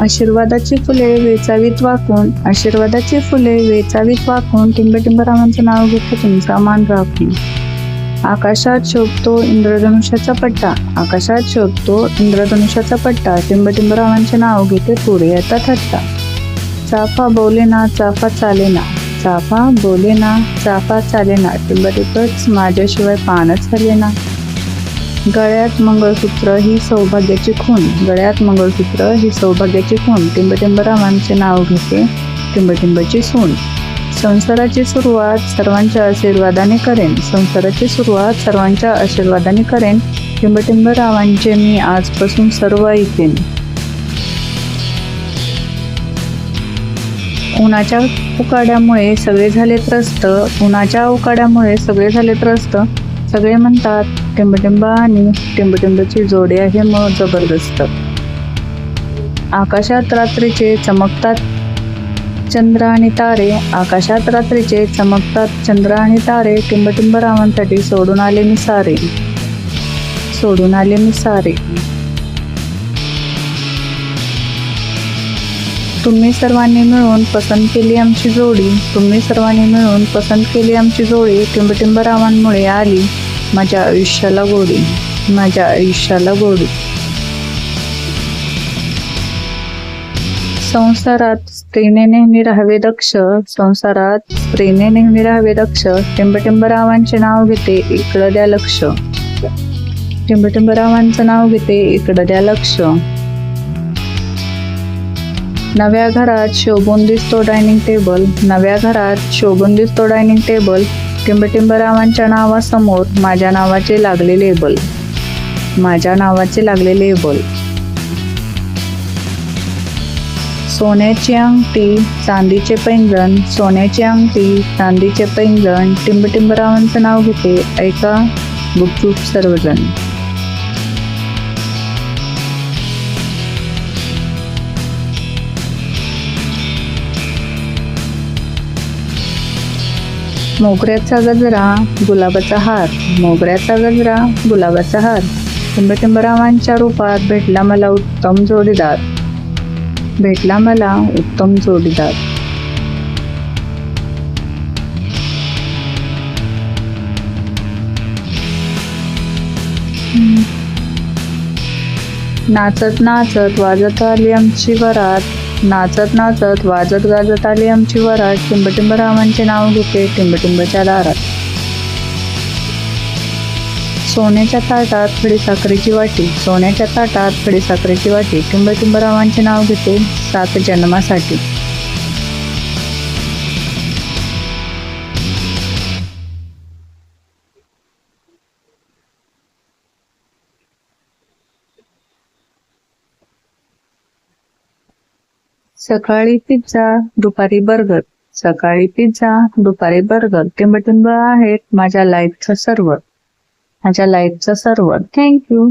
आशीर्वादाची फुले वेचावीत वाकून आशीर्वादाची फुले वेचावीत वाकून टिंबटिंबरावांचं नाव घेतो तुमचा मान राखून. आकाशात शोभतो इंद्रधनुष्याचा पट्टा आकाशात शोभतो इंद्रधनुष्याचा पट्टा टिंबटिंबरावांचे नाव घेते पुढे येता थट्टा. चाफा बोले ना चाफा चाले ना चाफा बोले ना चाफा चाले ना टिंबटिंबच माझ्याशिवाय पानच हरले ना गळ्यात मंगळसूत्र ही सौभाग्याची खून गळ्यात मंगळसूत्र ही सौभाग्याची खून टिंबटिंब रामांचे नाव घेते टिंबटिंबची सून. संसाराची सुरुवात सर्वांच्या आशीर्वादाने करेन. संसाराची सुरुवात सर्वांच्या आशीर्वादाने करेन. टिंबटिंब रावांचे मी आजपासून सर्व ऐकेन. उन्हाच्या उकाड्यामुळे सगळे झाले त्रस्त. उन्हाच्या उकाड्यामुळे सगळे झाले त्रस्त. सगळे म्हणतात टिंबटिंब आणि टिंबटिंबची जोडी आहे मग जबरदस्त. आकाशात रात्रीचे चमकतात चंद्र आणि तारे. आकाशात रात्रीचे चमकतात चंद्र आणि तारे. टिंबटिंब रावांसाठी सोडून आले मी सारे. सोडून आले मी सारे. तुम्ही सर्वांनी मिळून पसंत केली आमची जोडी. तुम्ही सर्वांनी मिळून पसंत केली आमची जोडी. टिंबटिंब रावांमुळे आली. माझ्या आयुष्याला गोडी. माझ्या आयुष्याला गोडी. संसारात स्त्रीने नेहमी राहावे दक्ष. संसारात स्त्रीने नेहमी राहावे दक्ष. टिंबटिंब रावांचे नाव घेते इकडं द्या लक्ष. टिंबटिंब रावांचं नाव घेते इकडं द्या लक्ष. नव्या घरात शोभून दिसतो डायनिंग टेबल. नव्या घरात शोभून दिसतो डायनिंग टेबल. टिंबटिंबरावांच्या नावासमोर माझ्या नावाचे लागले लेबल. माझ्या नावाचे लागले लेबल. सोन्याची अंगठी चांदीचे पैंजण सोन्याची अंगठी चांदीचे पैंजण. टिंबटिंबरावांचं नाव घेते ऐका गुपचूप सर्वजण. मोगऱ्याचा गजरा गुलाबाचा हार. मोगऱ्याचा गजरा गुलाबाचा हार. टिंबटिंबरावांच्या रूपात भेटला मला उत्तम जोडीदार. भेटला मला उत्तम जोडीदार. नाचत नाचत वाजत आली आमची वरात. नाचत नाचत वाजत गाजत आली आमची वरात टिंबटिंब रामांचे नाव घेते टिंबटिंबच्या दारात. सोन्याच्या ताटात खडी साखरेची वाटी सोन्याच्या ताटात खडी साखरेची वाटी. टिंबटिंब रामांचे नाव घेते सात जन्मासाठी. सकाळी पिझ्झा दुपारी बर्गर सकाळी पिझ्झा दुपारी बर्गर ते टिंबटिंब आहेत माझ्या लाईफचं सर्व. माझ्या लाईफचं सर्व. थँक्यू